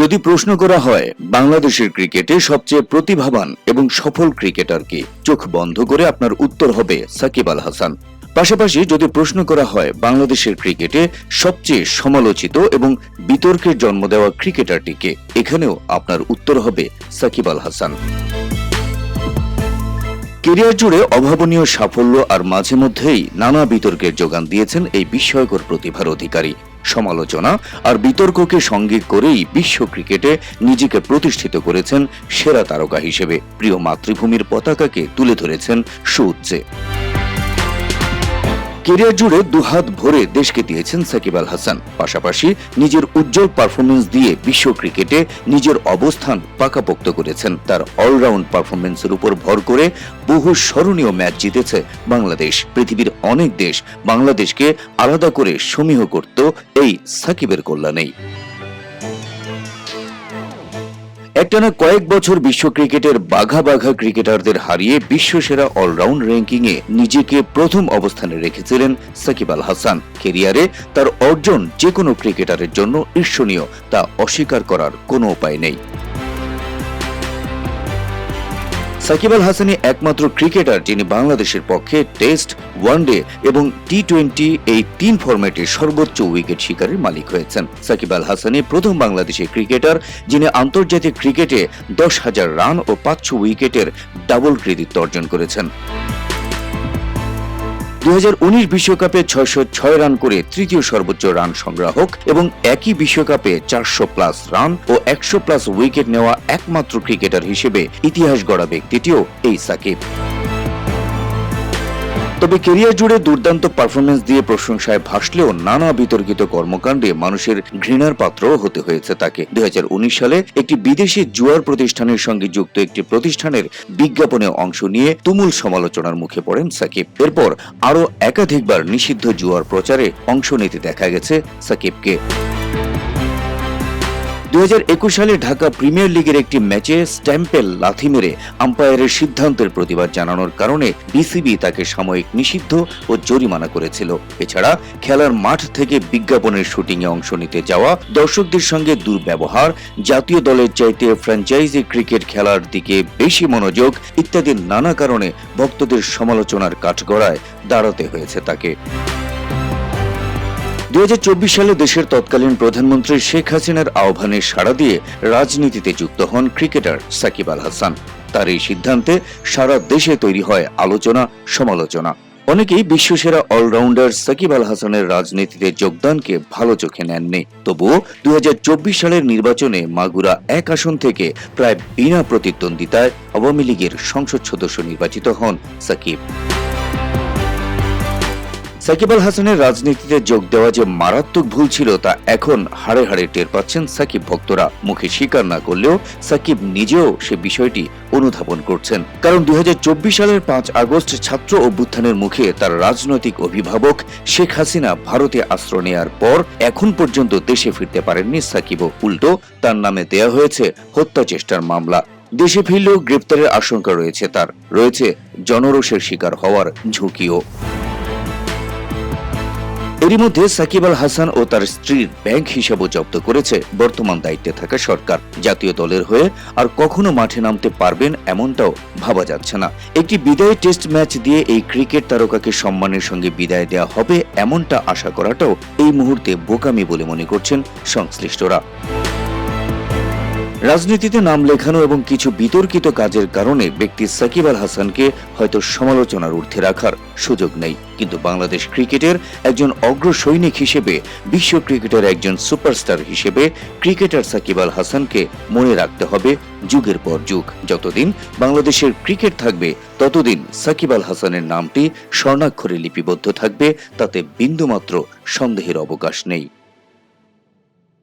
যদি প্রশ্ন করা হয়, বাংলাদেশের ক্রিকেটে সবচেয়ে প্রতিভাবান এবং সফল ক্রিকেটার কে? চোখ বন্ধ করে আপনার উত্তর হবে সাকিব আল হাসান। পাশাপাশি যদি প্রশ্ন করা হয়, বাংলাদেশের ক্রিকেটে সবচেয়ে সমালোচিত এবং বিতর্কের জন্ম দেওয়া ক্রিকেটারটিকে এখানেও আপনার উত্তর হবে সাকিব আল হাসান। কেরিয়ার জুড়ে অভাবনীয় সাফল্য আর মাঝে মধ্যেই নানা বিতর্কের যোগান দিয়েছেন এই বিস্ময়কর প্রতিভার অধিকারী। সমালোচনা আর বিতর্ককে সঙ্গে করেই বিশ্ব ক্রিকেটে নিজেকে প্রতিষ্ঠিত করেছেন সেরা তারকা হিসেবে। প্রিয় মাতৃভূমির পতাকাকে তুলে ধরেছেন সুউচ্চে কেরিয়ার জুড়ে দুহাত ভরে দেশকে দিয়েছেন সাকিব আল হাসান। পাশাপাশি নিজের উজ্জ্বল পারফরমেন্স দিয়ে বিশ্ব ক্রিকেটে নিজের অবস্থান পাকাপোক্ত করেছেন। তার অলরাউন্ড পারফরমেন্সের উপর ভর করে বহু স্মরণীয় ম্যাচ জিতেছে বাংলাদেশ। পৃথিবীর অনেক দেশ বাংলাদেশকে আলাদা করে সমীহ করত এই সাকিবের কল্যাণেই। একটানা কয়েক বছর বিশ্ব ক্রিকেটের বাঘা বাঘা ক্রিকেটারদের হারিয়ে বিশ্বসেরা অলরাউন্ড র্যাঙ্কিং এ নিজেকে প্রথম অবস্থানে রেখেছিলেন সাকিব আল হাসান। কেরিয়ারে তার অর্জন যে কোনো ক্রিকেটারের জন্য ঈর্ষণীয়, তা অস্বীকার করার কোনো উপায় নেই। সাকিব আল হাসানই একমাত্র ক্রিকেটার যিনি বাংলাদেশের পক্ষে টেস্ট, ওয়ানডে এবং টি টোয়েন্টি এই তিন ফরম্যাটে সর্বোচ্চ উইকেট শিকারের মালিক হয়েছেন। সাকিব আল হাসানি প্রথম বাংলাদেশি ক্রিকেটার যিনি আন্তর্জাতিক ক্রিকেটে দশ হাজার রান ও পাঁচশো উইকেটের ডাবল কৃতিত্ব অর্জন করেছেন। দুই বিশ্বকাপে ছয়শো ছয় রান করে তৃতীয় সর্বোচ্চ রান সংগ্রাহক এবং একই বিশ্বকাপে চারশো প্লাস রান ও একশো প্লাস উইকেট নেওয়া একমাত্র ক্রিকেটার হিসেবে ইতিহাস গড়া ব্যক্তিটিও এই সাকিব। তবে কেরিয়ার জুড়ে দুর্দান্ত পারফরমেন্স দিয়ে প্রশংসায় ভাসলেও নানা বিতর্কিত কর্মকাণ্ডে মানুষের ঘৃণার পাত্র হতে হয়েছে তাকে। দু হাজার উনিশ সালে একটি বিদেশি জুয়ার প্রতিষ্ঠানের সঙ্গে যুক্ত একটি প্রতিষ্ঠানের বিজ্ঞাপনে অংশ নিয়ে তুমুল সমালোচনার মুখে পড়েন সাকিব। এরপর আরও একাধিকবার নিষিদ্ধ জুয়ার প্রচারে অংশ নিতে দেখা গেছে সাকিবকে। দু হাজার একুশ সালে ঢাকা প্রিমিয়ার লিগের একটি ম্যাচে স্ট্যাম্পেল লাথি মেরে আম্পায়ারের সিদ্ধান্তের প্রতিবাদ জানানোর কারণে বিসিবি তাকে সাময়িক নিষিদ্ধ ও জরিমানা করেছিল। এছাড়া খেলার মাঠ থেকে বিজ্ঞাপনের শুটিংয়ে অংশ নিতে যাওয়া দর্শকদের সঙ্গে দুর্ব্যবহার, জাতীয় দলের চাইতে ফ্র্যাঞ্চাইজি ক্রিকেট খেলার দিকে বেশি মনোযোগ ইত্যাদি নানা কারণে ভক্তদের সমালোচনার কাঠগড়ায় দাঁড়াতে হয়েছে তাকে। দুই হাজার চব্বিশ সালে দেশের তৎকালীন প্রধানমন্ত্রী শেখ হাসিনার আহ্বানে সাড়া দিয়ে রাজনীতিতে যুক্ত হন ক্রিকেটার সাকিব আল হাসান। তার এই সিদ্ধান্তে সারা দেশে তৈরি হয় আলোচনা, সমালোচনা। অনেকেই বিশ্বসেরা অলরাউন্ডার সাকিব আল হাসানের রাজনীতিতে যোগদানকে ভালো চোখে নেননি। তবুও দুই হাজার চব্বিশ সালের নির্বাচনে মাগুরা এক আসন থেকে প্রায় বিনা প্রতিদ্বন্দ্বিতায় আওয়ামী লীগের সংসদ সদস্য নির্বাচিত হন সাকিব। সাকিব আল হাসানের রাজনীতিতে যোগ দেওয়া যে মারাত্মক ভুল ছিল তা এখন হাড়ে হাড়ে টের পাচ্ছেন সাকিব ভক্তরা। মুখে স্বীকার না করলেও সাকিব নিজেও সে বিষয়টি অনুধাবন করছেন। কারণ দু হাজার চব্বিশ সালের পাঁচ আগস্ট ছাত্র অভ্যুত্থানের মুখে তার রাজনৈতিক অভিভাবক শেখ হাসিনা ভারতে আশ্রয় নেয়ার পর এখন পর্যন্ত দেশে ফিরতে পারেননি সাকিবও। উল্টো, তার নামে দেয়া হয়েছে হত্যা চেষ্টার মামলা। দেশে ফিরলেও গ্রেপ্তারের আশঙ্কা রয়েছে তার। রয়েছে জনরোষের শিকার হওয়ার ঝুঁকিও। এরই মধ্যে সাকিব আল হাসান ও তার স্ত্রীর ব্যাংক হিসাবও জব্দ করেছে বর্তমান দায়িত্বে থাকা সরকার। জাতীয় দলের হয়ে আর কখনো মাঠে নামতে পারবেন এমনটাও ভাবা যাচ্ছে না। একটি বিদায় টেস্ট ম্যাচ দিয়ে এই ক্রিকেট তারকাকে সম্মানের সঙ্গে বিদায় দেওয়া হবে এমনটা আশা করাটাও এই মুহূর্তে বোকামি বলে মনে করছেন সংশ্লিষ্টরা। রাজনীতিতে নাম লেখানো এবং কিছু বিতর্কিত কাজের কারণে ব্যক্তি সাকিব আল হাসানকে হয়তো সমালোচনার ঊর্ধ্বে রাখার সুযোগ নেই। কিন্তু বাংলাদেশ ক্রিকেটের একজন অগ্র সৈনিক হিসেবে, বিশ্ব ক্রিকেটের একজন সুপারস্টার হিসেবে ক্রিকেটার সাকিব আল হাসানকে মনে রাখতে হবে যুগের পর যুগ। যতদিন বাংলাদেশের ক্রিকেট থাকবে, ততদিন সাকিব আল হাসানের নামটি স্বর্ণাক্ষরে লিপিবদ্ধ থাকবে, তাতে বিন্দুমাত্র সন্দেহের অবকাশ নেই।